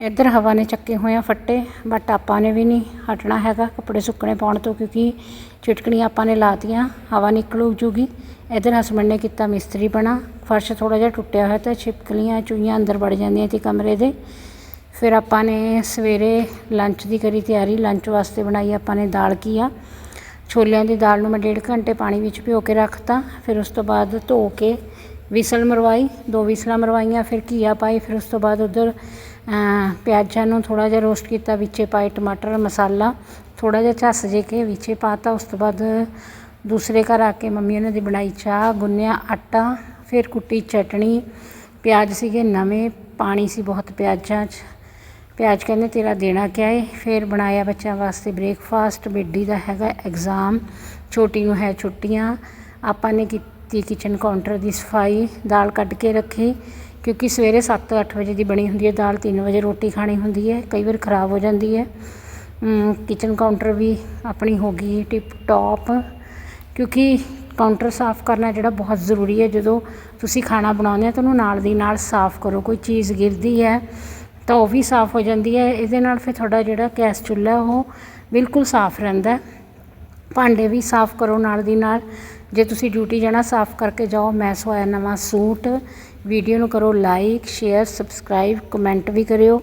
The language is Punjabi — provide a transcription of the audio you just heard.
ਇੱਧਰ ਹਵਾ ਨੇ ਚੱਕੇ ਹੋਏ ਆ ਫੱਟੇ ਬਟ ਆਪਾਂ ਨੇ ਵੀ ਨਹੀਂ ਹਟਣਾ ਹੈਗਾ ਕੱਪੜੇ ਸੁੱਕਣੇ ਪਾਉਣ ਤੋਂ, ਕਿਉਂਕਿ ਚਿਟਕਣੀਆਂ ਆਪਾਂ ਨੇ ਲਾਤੀਆਂ, ਹਵਾ ਨਿਕਲ ਜੂਗੀ। ਇੱਧਰ ਹਸਬੰਡ ਨੇ ਕੀਤਾ ਮਿਸਤਰੀ ਬਣਾ, ਫਰਸ਼ ਥੋੜਾ ਜਿਹਾ ਟੁੱਟਿਆ ਹੋਇਆ ਤਾਂ ਛਿਪਕਲੀਆਂ ਚੂਈਆਂ ਅੰਦਰ ਵੜ ਜਾਂਦੀਆਂ ਸੀ ਕਮਰੇ ਦੇ। ਫਿਰ ਆਪਾਂ ਨੇ ਸਵੇਰੇ ਲੰਚ ਦੀ ਕਰੀ ਤਿਆਰੀ ਲੰਚ ਵਾਸਤੇ ਬਣਾਈ ਆਪਾਂ ਨੇ ਦਾਲ ਘੀਆ। ਛੋਲਿਆਂ ਦੀ ਦਾਲ ਨੂੰ ਮੈਂ ਡੇਢ ਘੰਟੇ ਪਾਣੀ ਵਿੱਚ ਭਿਓ ਕੇ ਰੱਖਤਾ, ਫਿਰ ਉਸ ਤੋਂ ਬਾਅਦ ਧੋ ਕੇ ਵਿਸਲ ਮਰਵਾਈ, ਦੋ ਵਿਸਲਾਂ ਮਰਵਾਈਆਂ, ਫਿਰ ਘੀਆ ਪਾਈ, ਫਿਰ ਉਸ ਤੋਂ ਬਾਅਦ ਉਧਰ ਪਿਆਜ਼ਾਂ ਨੂੰ ਥੋੜ੍ਹਾ ਜਿਹਾ ਰੋਸਟ ਕੀਤਾ, ਵਿੱਚੇ ਪਾਏ ਟਮਾਟਰ, ਮਸਾਲਾ, ਥੋੜ੍ਹਾ ਜਿਹਾ ਝੱਸ ਜੇ ਕੇ ਵਿੱਚੇ ਪਾਤਾ ਉਸ ਤੋਂ ਬਾਅਦ ਦੂਸਰੇ ਘਰ ਆ ਕੇ ਮੰਮੀ ਉਹਨਾਂ ਦੀ ਬਣਾਈ ਚਾਹ, ਗੁੰਨਿਆ ਆਟਾ, ਫਿਰ ਕੁੱਟੀ ਚਟਣੀ, ਪਿਆਜ਼ ਸੀਗੇ ਨਵੇਂ, ਪਾਣੀ ਸੀ ਬਹੁਤ ਪਿਆਜ਼ਾਂ 'ਚ। ਪਿਆਜ਼ ਕਹਿੰਦੇ ਤੇਰਾ ਦੇਣਾ ਕਿਆ ਏ? ਫਿਰ ਬਣਾਇਆ ਬੱਚਿਆਂ ਵਾਸਤੇ ਬ੍ਰੇਕਫਾਸਟ ਬੇਡੀ ਦਾ ਹੈਗਾ ਐਗਜ਼ਾਮ ਛੋਟੀ ਨੂੰ ਹੈ ਛੁੱਟੀਆਂ, ਆਪਾਂ ਨੇ ਕੀਤੀ ਕਿਚਨ ਕਾਊਂਟਰ ਦੀ ਸਫ਼ਾਈ, ਦਾਲ ਕੱਢ ਕੇ ਰੱਖੀ ਕਿਉਂਕਿ ਸਵੇਰੇ 7-8 ਵਜੇ ਦੀ ਬਣੀ ਹੁੰਦੀ ਹੈ ਦਾਲ 3 ਵਜੇ ਰੋਟੀ ਖਾਣੀ ਹੁੰਦੀ ਹੈ, ਕਈ ਵਾਰ ਖਰਾਬ ਹੋ ਜਾਂਦੀ ਹੈ। ਕਿਚਨ ਕਾਊਂਟਰ ਵੀ ਆਪਣੀ ਹੋ ਗਈ ਟਿਪ ਟੌਪ ਕਿਉਂਕਿ ਕਾਊਂਟਰ ਸਾਫ਼ ਕਰਨਾ ਜਿਹੜਾ ਬਹੁਤ ਜ਼ਰੂਰੀ ਹੈ। ਜਦੋਂ ਤੁਸੀਂ ਖਾਣਾ ਬਣਾਉਂਦੇ ਹੋ ਤਾਂ ਉਹਨੂੰ ਨਾਲ ਦੀ ਨਾਲ ਸਾਫ਼ ਕਰੋ, ਕੋਈ ਚੀਜ਼ ਗਿਰਦੀ ਹੈ ਤਾਂ ਉਹ ਵੀ ਸਾਫ਼ ਹੋ ਜਾਂਦੀ ਹੈ। ਇਹਦੇ ਨਾਲ ਫਿਰ ਤੁਹਾਡਾ ਜਿਹੜਾ ਗੈਸ ਚੁੱਲ੍ਹਾ ਉਹ ਬਿਲਕੁਲ ਸਾਫ਼ ਰਹਿੰਦਾ ਭਾਂਡੇ ਵੀ ਸਾਫ਼ ਕਰੋ ਨਾਲ ਦੀ ਨਾਲ। ਜੇ ਤੁਸੀਂ ਡਿਊਟੀ ਜਾਣਾ, ਸਾਫ਼ ਕਰਕੇ ਜਾਓ। ਮੈਂ ਸਵਾਇਆ ਨਵਾਂ ਸੂਟ। ਵੀਡੀਓ ਨੂੰ ਕਰੋ ਲਾਈਕ ਸ਼ੇਅਰ ਸਬਸਕ੍ਰਾਈਬ ਕਮੈਂਟ ਵੀ ਕਰਿਓ।